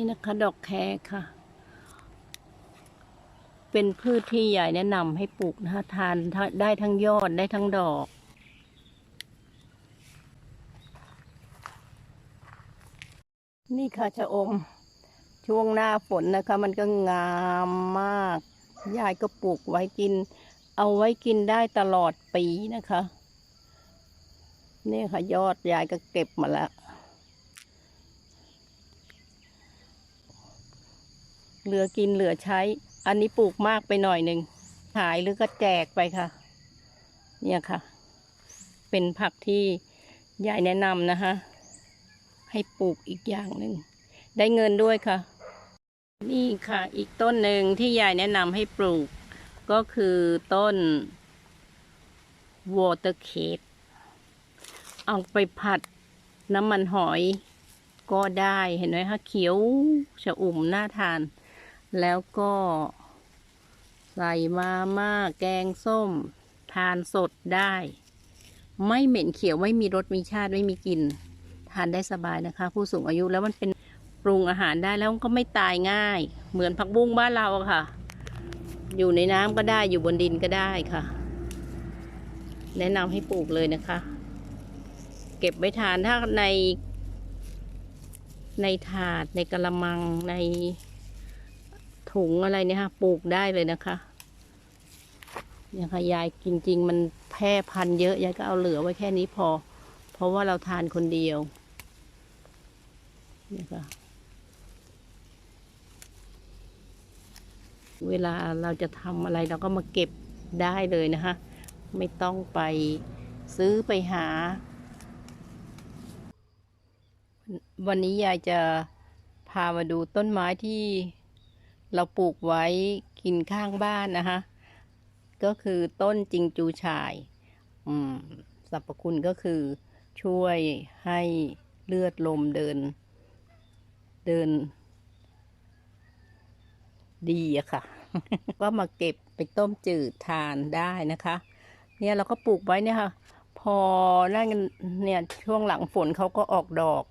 นี่นะคะดอกแครค่ะ เป็นพืชที่ยายแนะนำให้ปลูกนะคะทานได้ทั้งยอดได้ทั้งดอกนี่ค่ะชะอม ช่วงหน้าฝนนะคะ มันก็งามมาก ยายก็ปลูกไว้กิน เอาไว้กินได้ตลอดปีนะคะ นี่ค่ะยอดยายก็เก็บมาแล้ว เหลือกินเหลือใช้ อันนี้ปลูกมากไปหน่อยหนึ่งขายหรือก็แจกไปค่ะ เนี่ยค่ะ เป็นผักที่ยายแนะนำนะคะ ให้ปลูกอีกอย่างหนึ่ง ได้เงินด้วยค่ะ นี่ค่ะ อีกต้นหนึ่งที่ยายแนะนำให้ปลูก ก็คือต้น water cake เอาไปผัดน้ำมันหอยก็ได้เห็นไหมคะเขียวชะอุ่มน่าทาน แล้วก็ใส่มาม่าแกงส้ม ทานสดได้ ไม่เหม็นเขียวไม่มีรสมีชาติไม่มีกลิ่นทานได้สบายนะคะ ผู้สูงอายุแล้วมันเป็นปรุงอาหารได้แล้วก็ไม่ตายง่าย เหมือนผักบุ้งบ้านเราค่ะ อยู่ในน้ำก็ได้อยู่บนดินก็ได้ค่ะ แนะนำให้ปลูกเลยนะคะ เก็บไว้ทานถ้าใน ในถาดในกระมังใน ถุงอะไรเนี่ยค่ะปลูกได้เลยนะคะเนี่ยค่ะยายจริง ๆ มันแพร่พันธุ์เยอะยายก็เอาเหลือไว้แค่นี้พอ เพราะว่าเราทานคนเดียวเนี่ยค่ะเวลาเราจะทำอะไรเราก็มาเก็บได้เลยนะคะ ไม่ต้องไปซื้อไปหา วันนี้ยายจะพามาดูต้นไม้ที่ เราปลูกไว้กินข้างบ้านนะคะ ก็คือต้นจิงจูชายสรรพคุณก็คือช่วยให้เลือดลมเดิน เดิน ดีอะค่ะ ก็มาเก็บไปต้มจืดทานได้นะคะ เนี่ยเราก็ปลูกไว้เนี่ยค่ะ พอนั่นเนี่ยช่วงหลังฝนเขาก็ออกดอก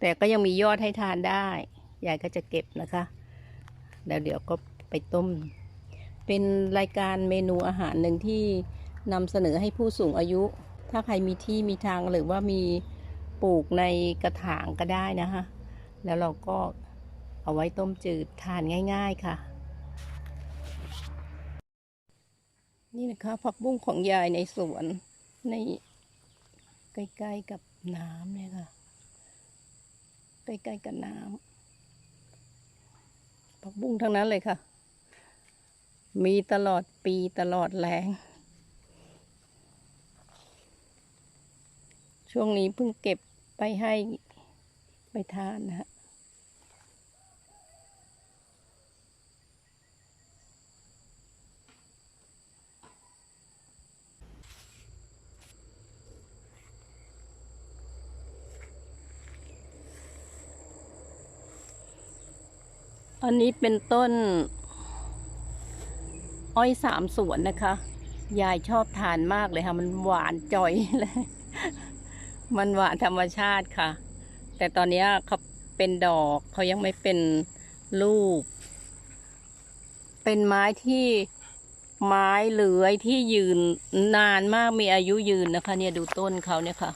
แต่ก็ยังมียอดให้ทานได้ยายก็จะเก็บนะคะ แล้วเดี๋ยวก็ไปต้ม เป็นรายการเมนูอาหารหนึ่งที่นำเสนอให้ผู้สูงอายุ ถ้าใครมีที่มีทางหรือว่ามีปลูกในกระถางก็ได้นะคะแล้วเราก็เอาไว้ต้มจืดทานง่าย ๆค่ะ นี่นะคะผักบุ้งของยายในสวนในใกล้ๆกับน้ำเนี่ยค่ะ ใกล้ๆกับน้ำ ผักบุ้งทั้งนั้นเลยค่ะ มีตลอดปีตลอดแรงช่วงนี้เพิ่งเก็บไปให้ไปทานนะฮะ อันนี้เป็นต้น อ้อยสามสวนนะคะ ยายชอบทานมากเลยค่ะ มันหวานจ่อยเลย มันหวานธรรมชาติค่ะ แต่ตอนนี้เขาเป็นดอกเขายังไม่เป็นลูก เป็นไม้ที่ไม้เหลือยที่ยืนนานมากมีอายุยืนนะคะ เนี่ยดูต้นเขาเนี่ยค่ะ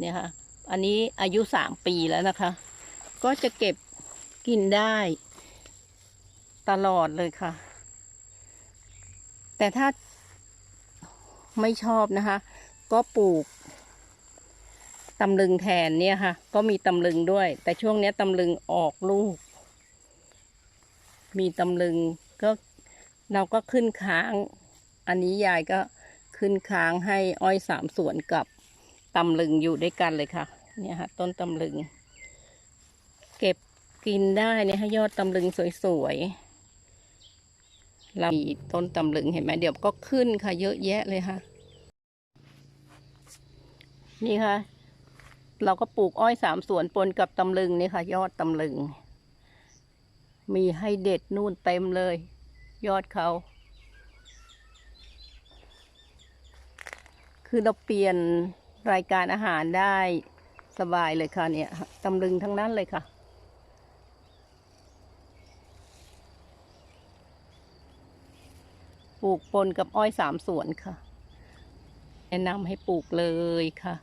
เนี่ยค่ะ อันนี้อายุสามปีแล้วนะคะ ก็จะเก็บกินได้ ตลอดเลยค่ะ แต่ถ้าไม่ชอบนะคะ ก็ปลูกตำลึงแทนเนี่ยค่ะ ก็มีตำลึงด้วย แต่ช่วงนี้ตำลึงออกลูก มีตำลึงก็เราก็ขึ้นค้าง อันนี้ยายก็ขึ้นค้างให้อ้อยสามสวนกับตำลึงอยู่ด้วยกันเลยค่ะ เนี่ยค่ะ ต้นตำลึง เก็บกินได้เนี่ยให้ยอดตำลึงสวยๆ เรามีต้นตำลึงเห็นไหมเดี๋ยวก็ขึ้นค่ะ เยอะแยะเลยค่ะ นี่ค่ะ เราก็ปลูกอ้อยสามสวนปนกับตำลึงนี่ค่ะ ยอดตำลึง มีให้เด็ดนู่นเต็มเลย ยอดเขาคือเราเปลี่ยนรายการอาหารได้สบายเลยค่ะเนี่ยตำลึงทั้งนั้นเลยค่ะ ปลูกปนกับอ้อยสามสวนค่ะ แนะนำให้ปลูกเลยค่ะ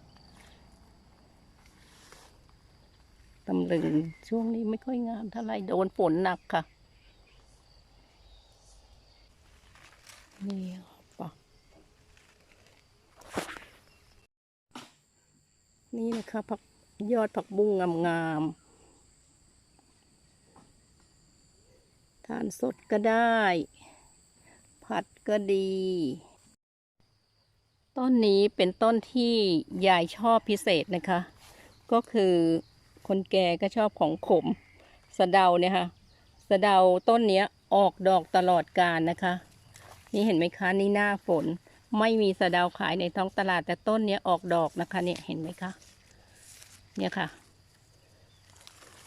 ตำลึงช่วงนี้ไม่ค่อยงามเท่าไหร่โดนฝนหนักค่ะนี่ปะนี่นะคะผักยอดผักบุ้งงามๆทานสดก็ได้ ผัดก็ดี ต้นนี้เป็นต้นที่ยายชอบพิเศษนะคะ ก็คือคนแก่ก็ชอบของขม สะเดาเนี่ยค่ะ สะเดาต้นเนี้ยออกดอกตลอดกาลนะคะ นี่เห็นไหมคะนี่หน้าฝน ไม่มีสะเดาขายในท้องตลาดแต่ต้นเนี้ยออกดอกนะคะเนี่ยเห็นไหมคะเนี่ยค่ะ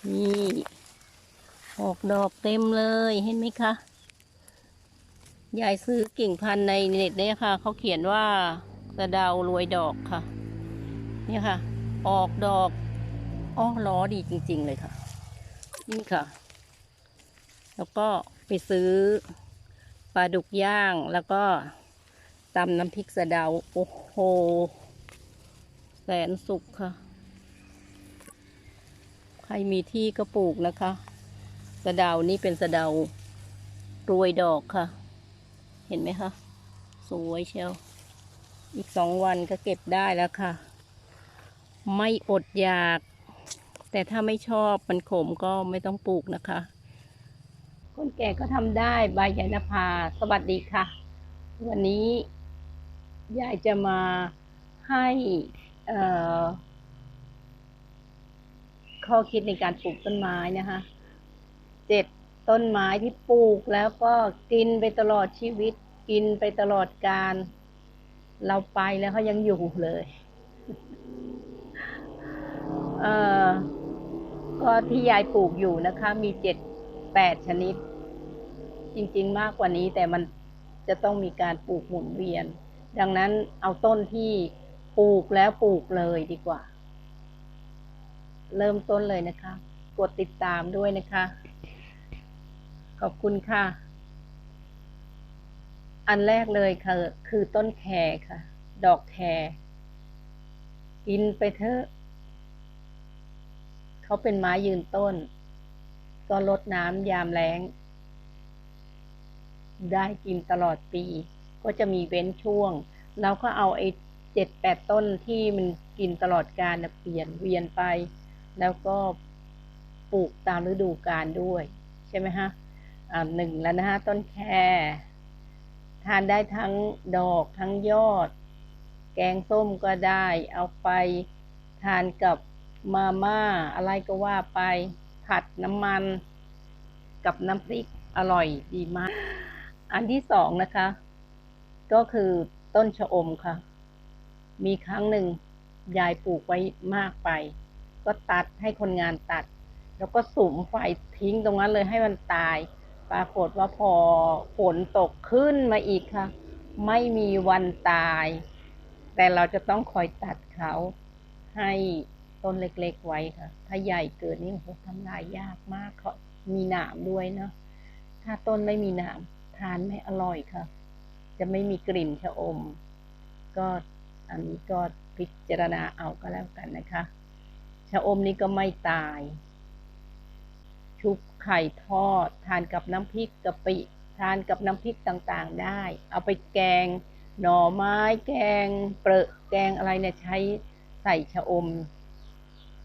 นี่ ออกดอกเต็มเลยเห็นไหมคะ ยายซื้อกิ่งพันธุ์ในเน็ตเนี่ยค่ะเขาเขียนว่าสะดาวรวยดอกค่ะ เนี่ยค่ะ ออกดอกอ้อล้อดีจริง ๆ เลยค่ะ นี่ค่ะ แล้วก็ไปซื้อปลาดุกย่างแล้วก็ตำน้ำพริกสะเดาโอ้โห แสนสุขค่ะ ใครมีที่ก็ปลูกนะคะ สะเดานี่เป็นสะเดารวยดอกค่ะ เห็นไหมคะ สวยเชียว อีกสองวันก็เก็บได้แล้วค่ะ ไม่อดอยาก แต่ถ้าไม่ชอบมันขมก็ไม่ต้องปลูกนะคะ คนแก่ก็ทำได้ใบยายนภาสวัสดีค่ะ วันนี้ยายจะมาให้ข้อคิดในการปลูกต้นไม้นะคะเจ็ด ต้นไม้ที่ปลูกแล้วก็กินไปตลอดชีวิต กินไปตลอดการ เราไปแล้วเขายังอยู่เลยเอ่อก็ที่ยายปลูกอยู่นะคะ มีเจ็ดแปดชนิด จริงๆมากกว่านี้แต่มันจะต้องมีการปลูกหมุนเวียน ดังนั้นเอาต้นที่ปลูกแล้วปลูกเลยดีกว่า เริ่มต้นเลยนะคะ กดติดตามด้วยนะคะ ขอบคุณค่ะ อันแรกเลยค่ะ คือต้นแครค่ะ ดอกแครกินไปเถอะ เขาเป็นไม้ยืนต้น ก็ลดน้ำยามแล้ง ได้กินตลอดปี ก็จะมีเว้นช่วงเราก็เอาไอ้เจ็ดแปดต้นที่มันกินตลอดกาลน่ะเปลี่ยนเวียนไป แล้วก็ปลูกตามฤดูกาลด้วย ใช่ไหมฮะ หนึ่งแล้วนะฮะต้นแครทานได้ทั้งดอกทั้งยอด แกงส้มก็ได้ เอาไปทานกับมาม่าอะไรก็ว่าไป ผัดน้ำมันกับน้ำพริกอร่อยดีมาก อันที่สองนะคะ ก็คือต้นชะอมค่ะ มีครั้งหนึ่งยายปลูกไว้มากไป ก็ตัดให้คนงานตัด แล้วก็สุมไฟทิ้งตรงนั้นเลยให้มันตาย ปรากฏว่าพอฝนตกขึ้นมาอีกค่ะ ไม่มีวันตาย แต่เราจะต้องคอยตัดเขาให้ต้นเล็กๆไว้ค่ะ ถ้าใหญ่เกินนี่โอ้โหทำลายยากมากเขามีหนามด้วยเนาะถ้าต้นไม่มีหนามทานไม่อร่อยค่ะ จะไม่มีกลิ่นชะอม ก็อันนี้ก็พิจารณาเอาก็แล้วกันนะคะ ชะอมนี้ก็ไม่ตาย ชุบ ไข่ทอด ทานกับน้ำพริกกะปิ ทานกับน้ำพริกต่างๆได้ เอาไปแกง หน่อไม้แกง เปรอะแกงอะไรเนี่ยใช้ใส่ชะอม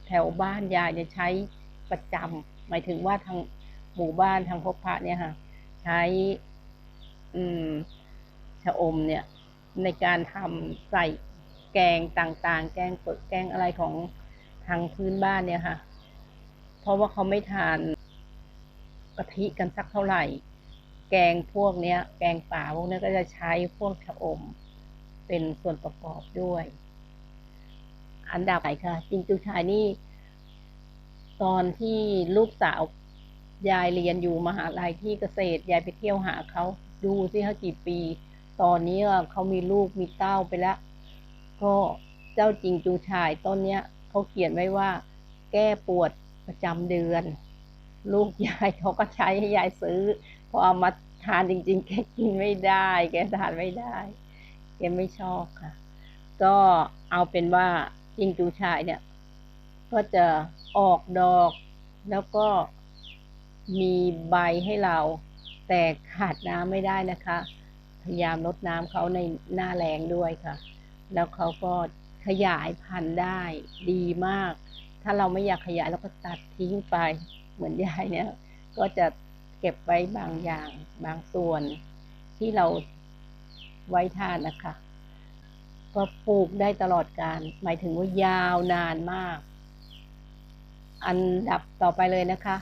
แถวบ้านยายเนี่ยใช้ประจำหมายถึงว่าทางหมู่บ้านทางพบพระเนี่ยค่ะ ใช้อืมชะอมเนี่ย ในการทำใส่แกงต่างๆ แกงเปิดแกงอะไรของทางพื้นบ้านเนี่ยค่ะ เพราะว่าเขาไม่ทาน กะทิกันสักเท่าไหร่ แกงพวกเนี้ย แกงป่าพวกเนี้ยก็จะใช้พวกชะอม เป็นส่วนประกอบด้วย อันดับไหนค่ะจริงจูชายนี่ ตอนที่ลูกสาวยายเรียนอยู่มหาลัยที่เกษตรยายไปเที่ยวหาเขาดูสิเขากี่ปี ตอนนี้เขามีลูกมีเต้าไปแล้ว ก็เจ้าจริงจูชายต้นเนี้ยเขาเขียนไว้ว่า แก้ปวดประจำเดือน ลูกยายเขาก็ใช้ให้ยายซื้อ พอเอามาทานจริง ๆ แกกินไม่ได้ แกทานไม่ได้ แกไม่ชอบค่ะ ก็เอาเป็นว่าจิงจูชายเนี่ย ก็จะออกดอกแล้วก็มีใบให้เรา แต่ขาดน้ำไม่ได้นะคะ พยายามลดน้ำเขาในหน้าแรงด้วยค่ะ แล้วเขาก็ขยายพันธุ์ได้ดีมาก ถ้าเราไม่อยากขยายเราก็ตัดทิ้งไป เหมือนยายเนี่ย ก็จะเก็บไว้บางอย่างบางส่วนที่เราไว้ทานนะคะ ก็ปลูกได้ตลอดการ หมายถึงว่ายาวนานมาก อันดับต่อไปเลยนะคะ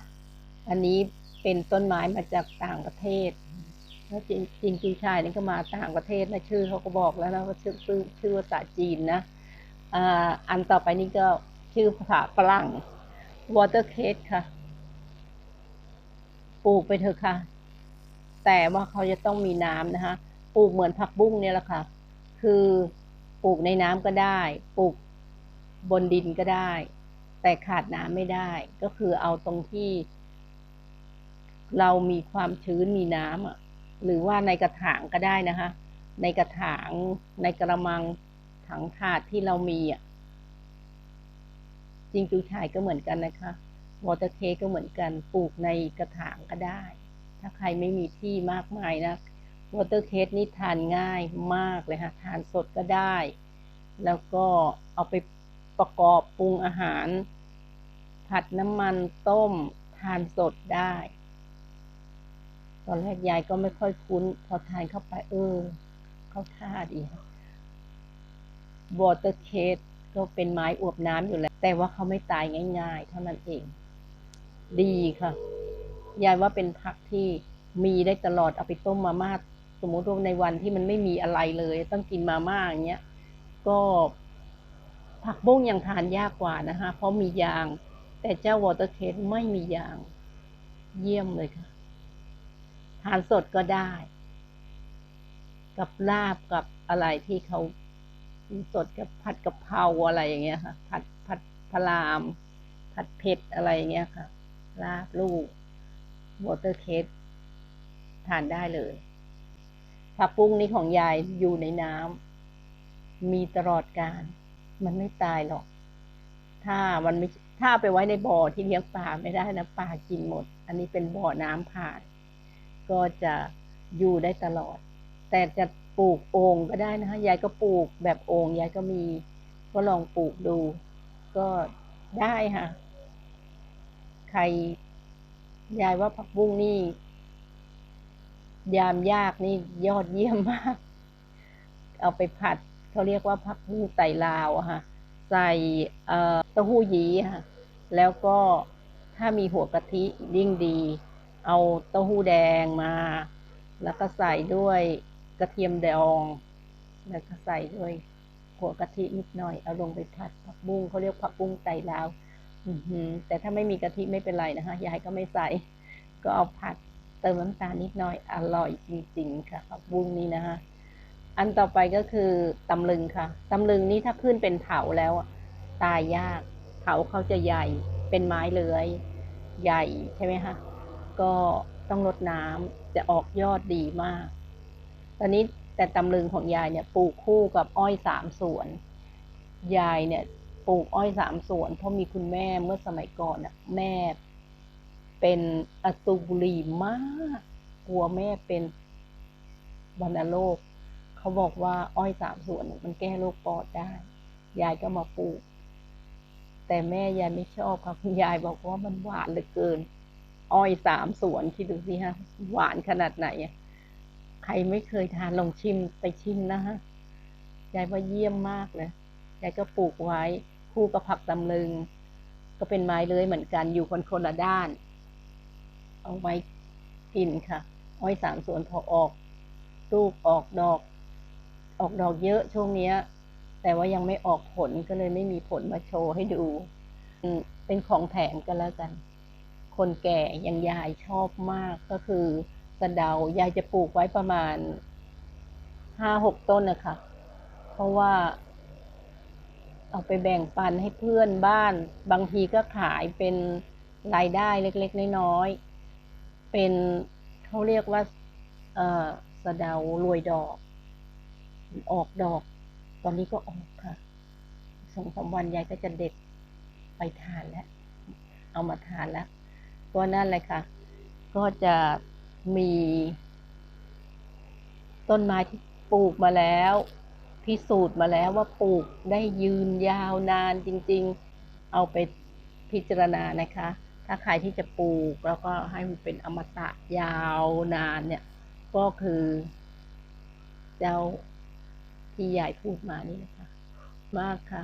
อันนี้เป็นต้นไม้มาจากต่างประเทศแล้วจริงจริงจูชายนี่ก็มาต่างประเทศนะชื่อเขาก็บอกแล้วนะว่าชื่อชื่อชื่อภาษาจีนนะอ่าอันต่อไปนี่ก็ชื่อภาษาฝรั่ง water cake ค่ะ ปลูกไปเถอะค่ะ แต่ว่าเขาจะต้องมีน้ำนะคะ ปลูกเหมือนผักบุ้งเนี่ยแหละค่ะ คือปลูกในน้ำก็ได้ ปลูกบนดินก็ได้ แต่ขาดน้ำไม่ได้ ก็คือเอาตรงที่ เรามีความชื้นมีน้ำอะ หรือว่าในกระถางก็ได้นะคะ ในกระถางในกระมังถังถาดที่เรามีอะจริงจูชายก็เหมือนกันนะคะ วอเตอร์เคก็เหมือนกันปลูกในกระถางก็ได้ ถ้าใครไม่มีที่มากมายนะวอเตอร์เคสนี่ทานง่ายมากเลยค่ะทานสดก็ได้ แล้วก็เอาไปประกอบปรุงอาหาร ผัดน้ำมันต้มทานสดได้ ตอนแรกยายก็ไม่ค่อยคุ้น พอทานเข้าไปเออเข้าท่าดีวอเตอร์เคสก็เป็นไม้อวบน้ำอยู่แล้ว แต่ว่าเขาไม่ตายง่าย ๆ เท่านั้นเอง ดีค่ะ ยายว่าเป็นผักที่มีได้ตลอดเอาไปต้มมาม่าสมมติว่าในวันที่มันไม่มีอะไรเลย ต้องกินมาม่าอย่างเงี้ย ก็ผักบุ้งยังทานยากกว่านะคะ เพราะมียาง แต่เจ้าวอเตอร์เคสไม่มียาง เยี่ยมเลยค่ะ ทานสดก็ได้ กับลาบกับอะไรที่เขาสดกับผัดกะเพราอะไรอย่างเงี้ยค่ะ ผัดผัดพะราม ผัดเผ็ดอะไรอย่างเงี้ยค่ะ ลาบลูกวอเตอร์เคสทานได้เลยผักบุ้งนี้ของยายอยู่ในน้ำมีตลอดการ มันไม่ตายหรอก ถ้ามันไม่ถ้าไปไว้ในบ่อที่เลี้ยงปลาไม่ได้นะปลากินหมด อันนี้เป็นบ่อน้ำผ่าน ก็จะอยู่ได้ตลอด แต่จะปลูกโอ่งก็ได้นะคะยายก็ปลูกแบบโอ่งยายก็มี ก็ลองปลูกดู ก็ได้ค่ะ คร ยายว่าผักบุ้งนี่ ยามยากนี่ยอดเยี่ยมมาก เอาไปผัดเขาเรียกว่าผักบุ้งไตลาวอะค่ะ ใส่เต้าหู้ยี้ค่ะ แล้วก็ถ้ามีหัวกะทิยิ่งดี เอาเต้าหู้แดงมา แล้วก็ใส่ด้วยกระเทียมดอง แล้วก็ใส่ด้วยหัวกะทินิดหน่อย เอาลงไปผัดผักบุ้งเขาเรียกผักบุ้งไตลาว แต่ถ้าไม่มีกะทิไม่เป็นไรนะคะยายก็ไม่ใส่ ก็เอาผัดเติมน้ำตาลนิดหน่อยอร่อยจริง ๆ ค่ะผักบุ้งนี่นะคะอันต่อไปก็คือตำลึงค่ะตำลึงนี่ถ้าขึ้นเป็นเถาแล้ว ตายยากเถาเขาจะใหญ่เป็นไม้เลื้อยใหญ่ใช่ไหมคะก็ต้องรดน้ำจะออกยอดดีมาก ตอนนี้แต่ตำลึงของยายเนี่ยปลูกคู่กับอ้อยสามสวน ยายเนี่ย ปลูกอ้อยสามสวน เพราะมีคุณแม่เมื่อสมัยก่อนน่ะ แม่เป็นอสูบุรีมาก กลัวแม่เป็นวัณโรคเขาบอกว่าอ้อยสามสวนมันแก้โรคปอดได้ ยายก็มาปลูก แต่แม่ยายไม่ชอบค่ะคุณยายบอกว่ามันหวานเหลือเกิน อ้อยสามสวนคิดดูสิฮะ หวานขนาดไหนใครไม่เคยทานลองชิมไปชิมนะฮะยายว่าเยี่ยมมากเลยยายก็ปลูกไว้ คู่กับผักตำลึง ก็เป็นไม้เลื้อยเหมือนกันอยู่คนคนละด้าน เอาไว้กินค่ะ อ้อยสามส่วนพอออกลูกออกดอก ออกดอกเยอะช่วงเนี้ย แต่ว่ายังไม่ออกผลก็เลยไม่มีผลมาโชว์ให้ดู เป็นของแถมกันแล้วกัน คนแก่อยังยายชอบมากก็คือสะเดายายจะปลูกไว้ประมาณห้าหกต้นนะคะ เพราะว่า เอาไปแบ่งปันให้เพื่อนบ้าน บางทีก็ขายเป็นรายได้เล็กๆน้อยๆเป็นเขาเรียกว่าเออสะเดารวยดอก ออกดอก ตอนนี้ก็ออกค่ะสองสามวันยายก็จะเด็ดไปทานแล้ว เอามาทานแล้วก็นั่นเลยค่ะ ก็จะมี ต้นไม้ที่ปลูกมาแล้ว พิสูจน์มาแล้วว่าปลูกได้ยืนยาวนานจริง ๆ เอาไปพิจารณานะคะ ถ้าใครที่จะปลูกแล้วก็ให้มันเป็นอมตะยาวนานเนี่ย ก็คือ เจ้าที่ใหญ่พูดมานี่นะคะ มากค่ะ